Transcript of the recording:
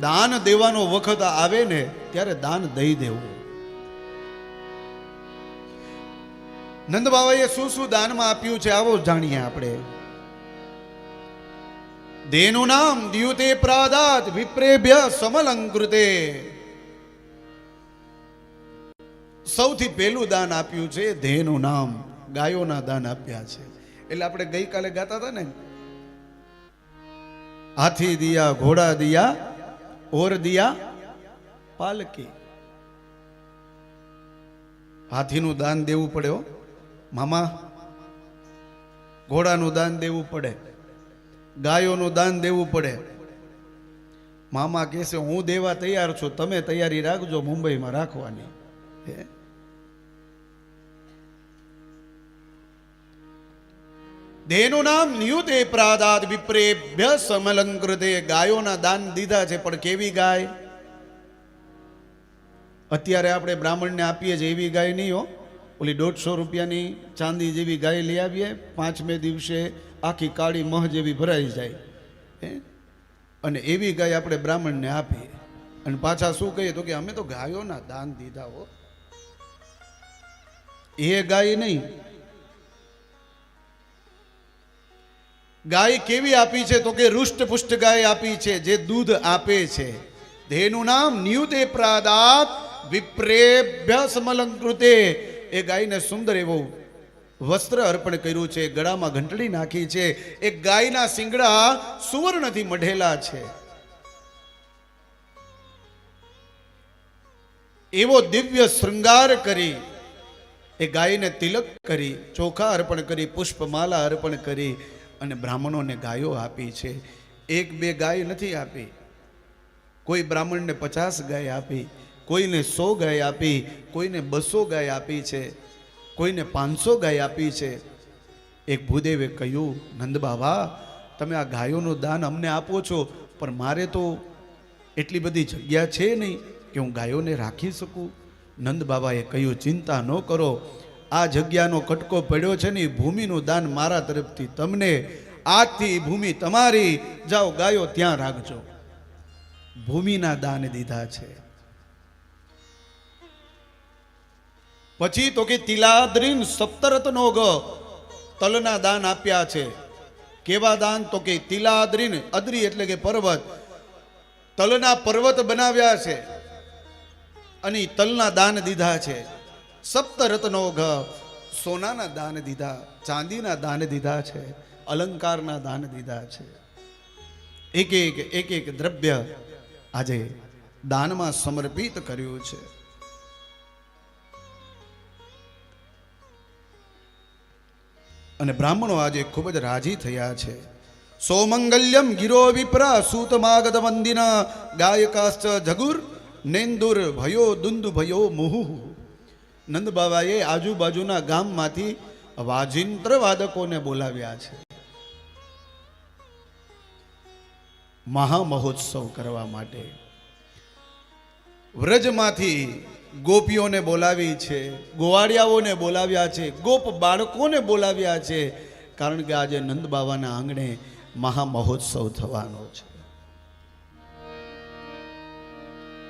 દાન દેવાનો વખત આવે ને, ત્યારે દાન દઈ દેવું. નંદ બાબાએ શું શું દાનમાં આપ્યું છે આવો જાણીએ આપણે. દેનું નામ દ્યુતે પ્રાદાત વિપ્રેભ્ય સમલંકૃતે. સૌથી પહેલું દાન આપ્યું છે ધેનું નામ. ગાયોના દાન આપ્યા છે. એટલે આપણે ગઈકાલે ગાતા હતા ને. હાથી દિયા, ઘોડા દિયા ઓર દિયા પાલકી. હાથીનું દાન દેવું પડે મામા, ઘોડાનું દાન દેવું પડે. ગાયોનું દાન દેવું પડે. મામા કહેશે, હું દેવા તૈયાર છું. તમે તૈયારી રાખજો મુંબઈમાં રાખવાની. હે? દેનું નામ નિયુતે પ્રાદાત વિપ્રેભ્ય સમલંકૃતે. ગાયોના દાન દીધા છે, પણ કેવી ગાય? અત્યારે આપણે બ્રાહ્મણને આપીએ છીએ એવી ગાય નહીં હો. ઓલી દોઢસો રૂપિયાની ચાંદી જેવી ગાય લઈ આવીએ, પાંચમે દિવસે આખી કાળી મહ જેવી ભરાઈ જાય. હે? અને એવી ગાય આપણે બ્રાહ્મણને આપીએ. અને પાછા શું કહીએ તો કે અમે તો ગાયોના દાન દીધા હો. એ ગાય નહીં ગાય કેવી આપી છે તો કે રૂષ્ટ પુષ્ટ ગાય આપી છે, જે દૂધ આપે છે. ધેનું નામ નિયુતે પ્રાદાત વિપ્રેભ્ય સમલંકૃતે. એ ગાયને સુંદર એવું વસ્ત્ર અર્પણ કર્યું છે, ગળામાં ઘંટડી નાખી છે. એ ગાયના શિંગડા સુવર્ણથી મઢેલા છે. એવો દિવ્ય શૃંગાર કરી, એ ગાયને તિલક કરી, ચોખા અર્પણ કરી, પુષ્પમાલા અર્પણ કરી અને બ્રાહ્મણોને ગાયો આપી છે. એક બે ગાય નથી આપી. કોઈ બ્રાહ્મણને પચાસ ગાય આપી, કોઈને સો ગાય આપી, કોઈને બસો ગાય આપી છે, કોઈને પાંચસો ગાય આપી છે. એક ભૂદેવે કહ્યું, નંદ બાબા તમે આ ગાયોનું દાન અમને આપો છો, પણ મારે તો એટલી બધી જગ્યા છે નહીં કે હું ગાયોને રાખી શકું. નંદ બાબાએ કહ્યું, ચિંતા ન કરો આ જગ્યાનો કટકો પડ્યો છે ને ભૂમિનું દાન મારા તરફથી તમને. આજથી ભૂમિ તમારી. જાઓ, ગાયો, ત્યાં રાખજો. ભૂમિના દાન દીધા છે. પછી તો કે તિલાદ્રીન સપ્તરત્નો ગ તલના દાન આપ્યા છે. કેવા દાન? તો કે તિલાદ્રીન અદ્રી એટલે કે પર્વત. તલના પર્વત બનાવ્યા છે. અને તલના દાન દીધા છે. સપ્તરત્નો ઘ સોનાના દાન દીધા, ચાંદીના દાન દીધા છે, અલંકારના દાન દીધા છે. એક એક એક એક દ્રવ્ય આજે દાનમાં સમર્પિત કર્યું છે. અને બ્રાહ્મણો આજે ખૂબ જ રાજી થયા છે. સોમંગલ્યમ ગિરો વિપ્રા સૂતમાગત મંદિના ગાયકાશ્ચ જગુર નેન્દુર ભયો દુંદુ ભયો મુહુ નંદ બાબાએ આજુબાજુના ગામમાંથી વાજિંત્ર વાદકોને બોલાવ્યા છે. મહામહોત્સવ કરવા માટે. વ્રજમાંથી ગોપીઓને બોલાવી છે, ગોવાળિયાઓને બોલાવ્યા છે, ગોપ બાળકોને બોલાવ્યા છે, કારણ કે આજે નંદ બાબાના આંગણે મહામહોત્સવ થવાનો છે.